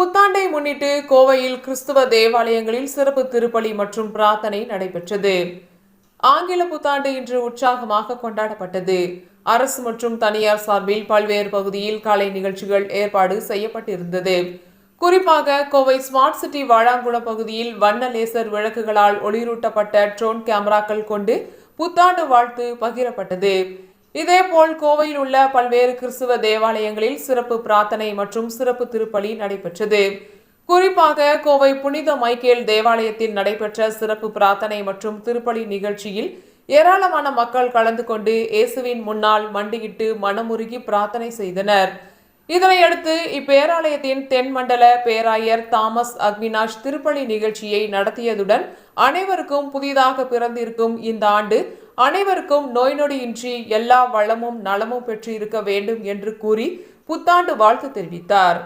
புத்தாண்டை முன்னிட்டு கோவையில் கிறிஸ்துவ தேவாலயங்களில் சிறப்பு திருப்பலி மற்றும் பிரார்த்தனை நடைபெற்றது. ஆங்கில புத்தாண்டு இன்று உற்சாகமாக கொண்டாடப்பட்டது. அரசு மற்றும் தனியார் சார்பில் பல்வேறு பகுதியில் கலை நிகழ்ச்சிகள் ஏற்பாடு செய்யப்பட்டிருந்தது. குறிப்பாக கோவை ஸ்மார்ட் சிட்டி வாழாங்குளம் பகுதியில் வண்ண லேசர் விளக்குகளால் ஒளிரூட்டப்பட்ட ட்ரோன் கேமராக்கள் கொண்டு புத்தாண்டு வாழ்த்து பகிரப்பட்டது. இதேபோல் கோவையில் உள்ள பல்வேறு கிறிஸ்துவ தேவாலயங்களில் சிறப்பு பிரார்த்தனை மற்றும் சிறப்பு திருப்பலி நடைபெற்றது. குறிப்பாக கோவை புனித மைக்கேல் தேவாலயத்தில் நடைபெற்ற சிறப்பு பிரார்த்தனை மற்றும் திருப்பலி நிகழ்ச்சியில் ஏராளமான மக்கள் கலந்து கொண்டு இயேசுவின் முன்னால் மண்டியிட்டு மனமுருகி பிரார்த்தனை செய்தனர். இதனையடுத்து இப்பேராலயத்தின் தென்மண்டல பேராயர் தாமஸ் அக்வினாஷ் திருப்பலி நிகழ்ச்சியை நடத்தியதுடன் அனைவருக்கும் புதிதாக பிறந்திருக்கும் இந்த ஆண்டு அனைவருக்கும் நோய் நொடியின்றி எல்லா வளமும் நலமும் பெற்று இருக்க வேண்டும் என்று கூறி புத்தாண்டு வாழ்த்து தெரிவித்தார்.